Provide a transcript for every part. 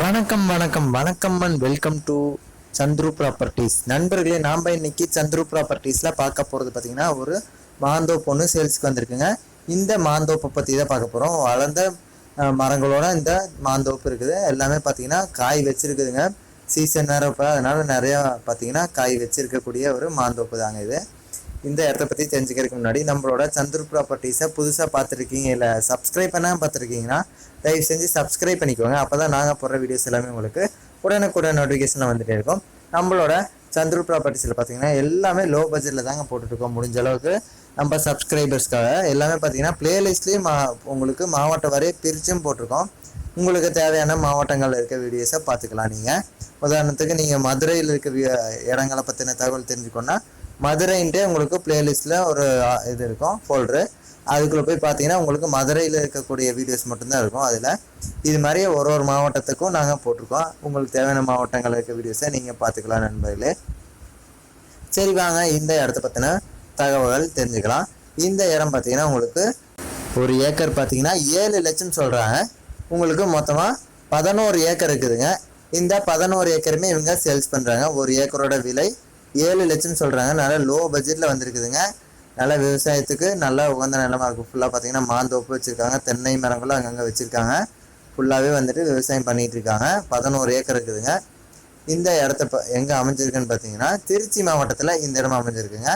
வணக்கம் வணக்கம் வணக்கம் and welcome to Chandru properties நண்பர்களே நாம் இன்னைக்கு சந்துரு ப்ராப்பர்ட்டிஸில் பார்க்க போகிறது பார்த்தீங்கன்னா ஒரு மாந்தோப்பு ஒன்று சேல்ஸ்க்கு வந்திருக்குங்க. இந்த மாந்தோப்பை பற்றி தான் பார்க்க போகிறோம் வளர்ந்த மரங்களோட இந்த மாந்தோப்பு இருக்குது. எல்லாமே பார்த்தீங்கன்னா காய் வச்சுருக்குதுங்க. சீசன் நேரம் இப்போ நிறையா பார்த்தீங்கன்னா காய் வச்சுருக்கக்கூடிய ஒரு மாந்தோப்பு தாங்க இது. இந்த இடத்த பற்றி தெரிஞ்சுக்கிறதுக்கு முன்னாடி நம்மளோட சந்துரு ப்ராப்பர்ட்டிஸை புதுசாக பார்த்துருக்கீங்க இல்லை சப்ஸ்கிரைப் பண்ணால் பார்த்துருக்கீங்கன்னா தயவு செஞ்சு சப்ஸ்கிரைப் பண்ணிக்கோங்க. அப்போ தான் நாங்கள் போடுற வீடியோஸ் எல்லாமே உங்களுக்கு உடனுக்குடன் நோட்டிஃபிகேஷனில் வந்துகிட்டே இருக்கும். நம்மளோட சந்துரு ப்ராப்பர்ட்டிஸில் பார்த்தீங்கன்னா எல்லாமே லோ பட்ஜெட்டில் தாங்க போட்டுட்ருக்கோம் முடிஞ்ச அளவுக்கு. நம்ம சப்ஸ்கிரைபர்ஸ்க்காக எல்லாமே பார்த்தீங்கன்னா பிளேலிஸ்ட்லேயும் மா உங்களுக்கு மாவட்டம் வரைய பிரிச்சும் போட்டிருக்கோம். உங்களுக்கு தேவையான மாவட்டங்களில் இருக்க வீடியோஸை பார்த்துக்கலாம் நீங்கள் உதாரணத்துக்கு நீங்கள் மதுரையில் இருக்க இடங்களை பற்றின தகவல் தெரிஞ்சுக்கோன்னா மதுரைன்ட்டு உங்களுக்கு பிளேலிஸ்ட்டில் ஒரு இது இருக்கும் ஃபோல்டரு அதுக்குள்ளே போய் பார்த்தீங்கன்னா உங்களுக்கு மதுரையில் இருக்கக்கூடிய வீடியோஸ் மட்டும்தான் இருக்கும். அதில் இது மாதிரி ஒரு ஒரு மாவட்டத்துக்கும் நாங்கள் போட்டிருக்கோம். உங்களுக்கு தேவையான மாவட்டங்களில் இருக்க வீடியோஸை நீங்கள் பார்த்துக்கலாம் நண்பர்களே. சரி வாங்க. இந்த இடத்த பற்றின தகவல்கள் தெரிஞ்சுக்கலாம். இந்த இடம் பார்த்தீங்கன்னா உங்களுக்கு ஒரு ஏக்கர் பார்த்தீங்கன்னா ஏழு லட்சம் சொல்கிறாங்க உங்களுக்கு மொத்தமாக பதினோரு ஏக்கர் இருக்குதுங்க. இந்த பதினோரு ஏக்கருமே இவங்க சேல்ஸ் பண்ணுறாங்க ஒரு ஏக்கரோட விலை ஏழு லட்சம் சொல்கிறாங்க நல்லா லோ பட்ஜெட்டில் வந்திருக்குதுங்க. நல்லா விவசாயத்துக்கு நல்லா உகந்த நிலமா இருக்கும் ஃபுல்லாக பார்த்தீங்கன்னா மாந்தோப்பு வச்சுருக்காங்க. தென்னை மரங்களும் அங்கங்கே வச்சுருக்காங்க. ஃபுல்லாகவே வந்துட்டு விவசாயம் பண்ணிகிட்டு இருக்காங்க. பதினோரு ஏக்கர் இருக்குதுங்க. இந்த இடத்த ப எங்கே அமைஞ்சிருக்குன்னு பார்த்தீங்கன்னா திருச்சி மாவட்டத்தில் இந்த இடம் அமைஞ்சிருக்குங்க.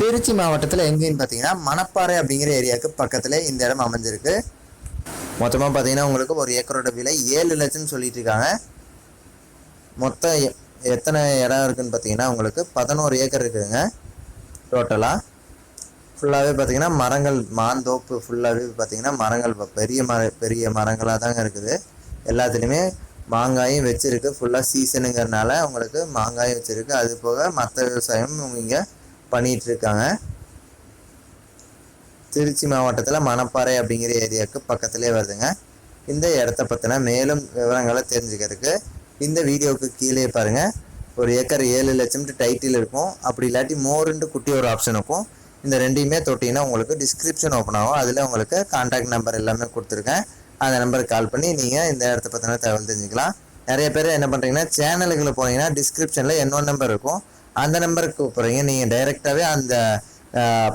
திருச்சி மாவட்டத்தில் எங்கேன்னு பார்த்தீங்கன்னா மணப்பாறை அப்படிங்கிற ஏரியாவுக்கு பக்கத்தில் இந்த இடம் அமைஞ்சிருக்கு. மொத்தமாக பார்த்தீங்கன்னா உங்களுக்கு ஒரு ஏக்கரோட விலை ஏழு லட்சம் சொல்லிட்டு இருக்காங்க. மொத்தம் எத்தனை இடம் இருக்குன்னு பார்த்தீங்கன்னா உங்களுக்கு பதினோரு ஏக்கர் இருக்குதுங்க. டோட்டலாக ஃபுல்லாகவே பார்த்தீங்கன்னா மரங்கள் மாந்தோப்பு ஃபுல்லாகவே பார்த்தீங்கன்னா மரங்கள் ப- பெரிய மர பெரிய மரங்களாக தாங்க இருக்குது. எல்லாத்துலேயுமே மாங்காயும் வச்சுருக்கு. ஃபுல்லாக சீசனுங்கிறனால உங்களுக்கு மாங்காயும் வச்சுருக்கு. அது போக மற்ற விவசாயமும் இங்கே பண்ணிகிட்ருக்காங்க. இருக்காங்க திருச்சி மாவட்டத்தில் மணப்பாறை அப்படிங்கிற ஏரியாவுக்கு பக்கத்துலேயே வருதுங்க. இந்த இடத்த பற்றின மேலும் விவரங்களை தெரிஞ்சுக்கிறதுக்கு இந்த வீடியோவுக்கு கீழே பாருங்கள் ஒரு ஏக்கர் ஏழு லட்சம்ட்டு டைட்டில் இருக்கும். அப்படி இல்லாட்டி மோருன்ட்டு குட்டி ஒரு ஆப்ஷன் இருக்கும். இந்த ரெண்டையுமே தொட்டிங்கன்னா உங்களுக்கு டிஸ்கிரிப்ஷன் ஓப்பன் ஆகும். அதில் உங்களுக்கு கான்டாக்ட் நம்பர் எல்லாமே கொடுத்துருக்கேன். அந்த நம்பருக்கு கால் பண்ணி நீங்கள் இந்த இடத்த பற்றின தகவல் தெரிஞ்சுக்கலாம். நிறைய பேர் என்ன பண்ணுறீங்கன்னா சேனலுக்குள்ள போனீங்கன்னா டிஸ்கிரிப்ஷனில் என்னோட நம்பர் இருக்கும். அந்த நம்பருக்கு கூப்பிட்றீங்க நீங்கள் டைரெக்டாகவே அந்த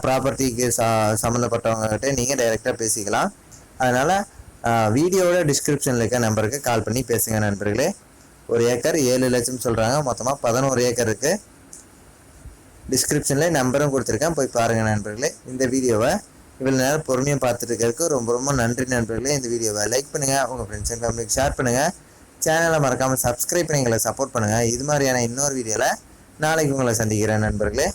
ப்ராப்பர்ட்டிக்கு ச சம்மந்தப்பட்டவங்ககிட்ட நீங்கள் டைரெக்டாக பேசிக்கலாம். அதனால் வீடியோவோட டிஸ்கிரிப்ஷனில் இருக்க நம்பருக்கு கால் பண்ணி பேசுங்க நண்பர்களே. ஒரு ஏக்கர் ஏழு லட்சம் சொல்கிறாங்க மொத்தமாக பதினோரு ஏக்கர் இருக்குது டிஸ்கிரிப்ஷனில் நம்பரும் கொடுத்துருக்கேன். போய் பாருங்கள் நண்பர்களே. இந்த வீடியோவை இவ்வளோ நேரம் பொறுமையாக பார்த்துட்டு இருக்கிறதுக்கு ரொம்ப ரொம்ப நன்றி நண்பர்களே. இந்த வீடியோவை லைக் பண்ணுங்கள் உங்கள் ஃப்ரெண்ட்ஸ் அண்ட் ஃபேமிலிக்கு ஷேர் பண்ணுங்கள் சேனலை மறக்காமல் சப்ஸ்கிரைப் பண்ணி எங்களை சப்போர்ட் பண்ணுங்கள் இது மாதிரியான இன்னொரு வீடியோவில் நாளைக்கு உங்களை சந்திக்கிறேன் நண்பர்களே.